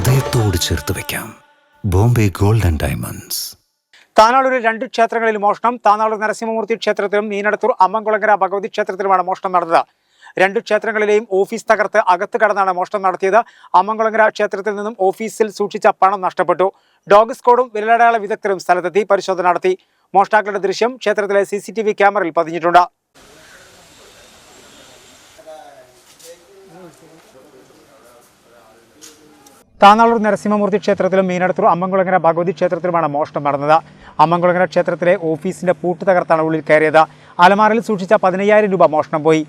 ഹൃദയത്തോട് ചേർത്ത് വെക്കാം. Bombay gold and diamonds. താനാളൂരിൽ രണ്ട് ക്ഷേത്രങ്ങളിൽ മോഷണം. താനാളൂർ നരസിംഹമൂർത്തി ക്ഷേത്രത്തിലും മീനടത്തൂർ അമ്മംകുളങ്ങര ഭഗവതി ക്ഷേത്രത്തിലുമാണ് മോഷണം നടന്നത്. രണ്ട് ക്ഷേത്രങ്ങളിലെയും ഓഫീസ് തകർത്ത് അകത്ത് കടന്നാണ് മോഷണം നടത്തിയത്. അമ്മംകുളങ്ങര ക്ഷേത്രത്തിൽ നിന്നും ഓഫീസിൽ സൂക്ഷിച്ച പണം നഷ്ടപ്പെട്ടു. ഡോഗ് സ്കോഡും വിരലടയാള വിദഗ്ധരും സ്ഥലത്തെത്തി പരിശോധന നടത്തി. മോഷ്ടാക്കളുടെ ദൃശ്യം ക്ഷേത്രത്തിലെ സി ക്യാമറയിൽ പതിഞ്ഞിട്ടുണ്ട്. താനാളൂർ നരസിംഹമൂർത്തി ക്ഷേത്രത്തിലും മീനടത്തൂർ അമ്മംകുളങ്ങര ഭഗവതി ക്ഷേത്രത്തിലുമാണ് മോഷണം നടന്നത്. അമ്മംകുളങ്ങര ക്ഷേത്രത്തിലെ ഓഫീസിന്റെ പൂട്ട് തകർത്താണ് ഉള്ളിൽ കയറിയത്. അലമാറിൽ സൂക്ഷിച്ച പതിനയ്യായിരം രൂപ മോഷണം പോയി.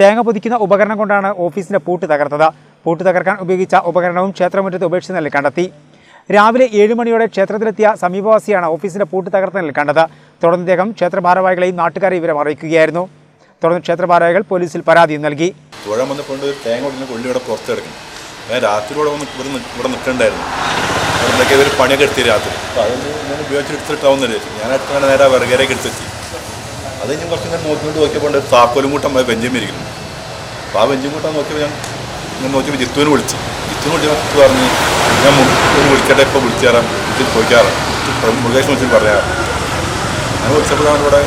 തേങ്ങ പൊതിക്കുന്ന ഉപകരണം കൊണ്ടാണ് ഓഫീസിന്റെ പൂട്ട് തകർത്തത്. പൂട്ട് തകർക്കാൻ ഉപയോഗിച്ച ഉപകരണവും ക്ഷേത്രമുറ്റത്ത് ഉപേക്ഷിച്ച് നിലയിൽ കണ്ടെത്തി. രാവിലെ ഏഴ് മണിയോടെ ക്ഷേത്രത്തിലെത്തിയ സമീപവാസിയാണ് ഓഫീസിന്റെ പൂട്ട് തകർത്ത നില കണ്ടത്. തുടർന്ന് ഇദ്ദേഹം ക്ഷേത്ര ഭാരവാഹികളെയും നാട്ടുകാരെ വിവരം അറിയിക്കുകയായിരുന്നു. തുടർന്ന് ക്ഷേത്ര ഭാരവാഹികൾ പോലീസിൽ പരാതി നൽകി. ൂട്ടം വന്നപ്പോൾ തേങ്ങ ഞാൻ ഞാൻ ഞാൻ നേരെ നോക്കിയപ്പോൾ ബെഞ്ചിൻ ഇരിക്കുന്നു അപ്പോൾ ആ ബെഞ്ചും കൂട്ടം നോക്കിയപ്പോൾ ഞാൻ ഞാൻ നോക്കിയപ്പോൾ ജിത്തുവിനെ വിളിച്ചു. ജിത്തുവിന് വിളിച്ചു പറഞ്ഞ് ഞാൻ വിളിക്കട്ടെ ഇപ്പോൾ വിളിച്ചു തരാം ഇതിൽ പോയിക്കാറാം മുരുകേഷ് വിളിച്ചു പറയാറ് ഞാൻ വിളിച്ചപ്പോഴാണ് ഇവിടെ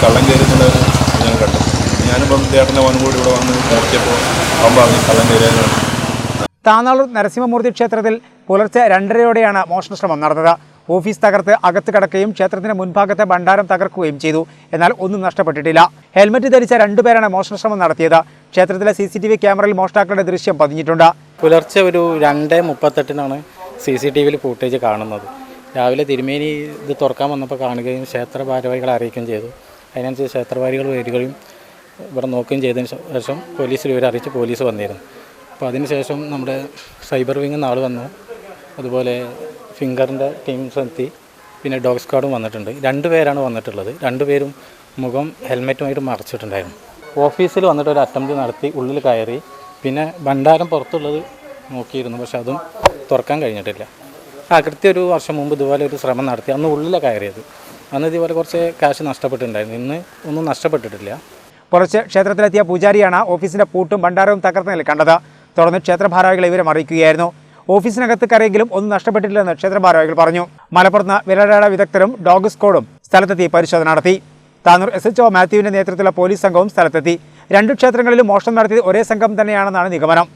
കള്ളം ഞാൻ കണ്ടു. ഞാനിപ്പം ചേട്ടന്റെ മോനും കൂടി ഇവിടെ വന്ന് നോക്കിയപ്പോൾ അവൻ പറഞ്ഞ് കള്ളം കയറിയെന്ന് താനാളൂർ നരസിംഹമൂർത്തി ക്ഷേത്രത്തിൽ പുലർച്ചെ രണ്ടരയോടെയാണ് മോഷണശ്രമം നടന്നത്. ഓഫീസ് തകർത്ത് അകത്ത് കടക്കുകയും ക്ഷേത്രത്തിന്റെ മുൻഭാഗത്തെ ഭണ്ഡാരം തകർക്കുകയും ചെയ്തു. എന്നാൽ ഒന്നും നഷ്ടപ്പെട്ടിട്ടില്ല. ഹെൽമറ്റ് ധരിച്ച രണ്ടുപേരാണ് മോഷണശ്രമം നടത്തിയത്. ക്ഷേത്രത്തിലെ സി സി ടി വി ക്യാമറയിൽ മോഷ്ടാക്കളുടെ ദൃശ്യം പതിഞ്ഞിട്ടുണ്ട്. പുലർച്ചെ ഒരു രണ്ട് മുപ്പത്തെട്ടിനാണ് സി സി ടി വിയിൽ ഫൂട്ടേജ് കാണുന്നത്. രാവിലെ തിരുമേനി ഇത് തുറക്കാൻ വന്നപ്പോൾ കാണുകയും ക്ഷേത്ര ഭാരവാഹികളെ അറിയിക്കുകയും ചെയ്തു. അതിനനുസരിച്ച് ക്ഷേത്രഭാരികൾ വരികയും ഇവിടെ നോക്കുകയും ചെയ്തതിന് ശേഷം പോലീസിൽ ഇവരെ അറിയിച്ച് പോലീസ് വന്നിരുന്നു. അപ്പോൾ അതിനുശേഷം നമ്മുടെ സൈബർ വിംഗ് നാൾ വന്നു. അതുപോലെ ഫിംഗറിന്റെ ടീംസ് എത്തി പിന്നെ ഡോഗ് സ്ക്വാഡും വന്നിട്ടുണ്ട്. രണ്ട് പേരാണ് വന്നിട്ടുള്ളത്. രണ്ടുപേരും മുഖം ഹെൽമെറ്റുമായിട്ട് മറച്ചിട്ടുണ്ടായിരുന്നു. ഓഫീസിൽ വന്നിട്ട് ഒരു അറ്റംപ്റ്റ് നടത്തി ഉള്ളിൽ കയറി. പിന്നെ ഭണ്ഡാരം പുറത്തുള്ളത് നോക്കിയിരുന്നു. പക്ഷെ അതും തുറക്കാൻ കഴിഞ്ഞിട്ടില്ല. ആ കൃത്യം ഒരു വർഷം മുമ്പ് ഇതുപോലെ ഒരു ശ്രമം നടത്തി. അന്ന് ഉള്ളിലാണ് കയറിയത്. അന്ന് ഇതുപോലെ കുറച്ച് കാശ് നഷ്ടപ്പെട്ടിട്ടുണ്ടായിരുന്നു. ഇന്ന് ഒന്നും നഷ്ടപ്പെട്ടിട്ടില്ല. കുറച്ച് ക്ഷേത്രത്തിലെത്തിയ പൂജാരിയാണ് ഓഫീസിന്റെ പൂട്ടും ഭണ്ഡാരവും തകർത്ത നിലയിൽ കണ്ടത്. തുടർന്ന് ക്ഷേത്ര ഇവരെ അറിയിക്കുകയായിരുന്നു. ഓഫീസിനകത്ത് കരയെങ്കിലും ഒന്നും നഷ്ടപ്പെട്ടിട്ടില്ലെന്ന് ക്ഷേത്ര ഭാരവാഹികൾ പറഞ്ഞു. മലപ്പുറത്ത് വിരലടയാള വിദഗ്ധരും ഡോഗ് സ്കോഡും സ്ഥലത്തെത്തി പരിശോധന നടത്തി. താനൂർ എസ് എച്ച് ഒ മാത്യുവിന്റെ നേതൃത്വത്തിലുള്ള പോലീസ് സംഘവും സ്ഥലത്തെത്തി. രണ്ടു ക്ഷേത്രങ്ങളിലും മോഷണം നടത്തിയത് ഒരേ സംഘം തന്നെയാണെന്നാണ് നിഗമനം.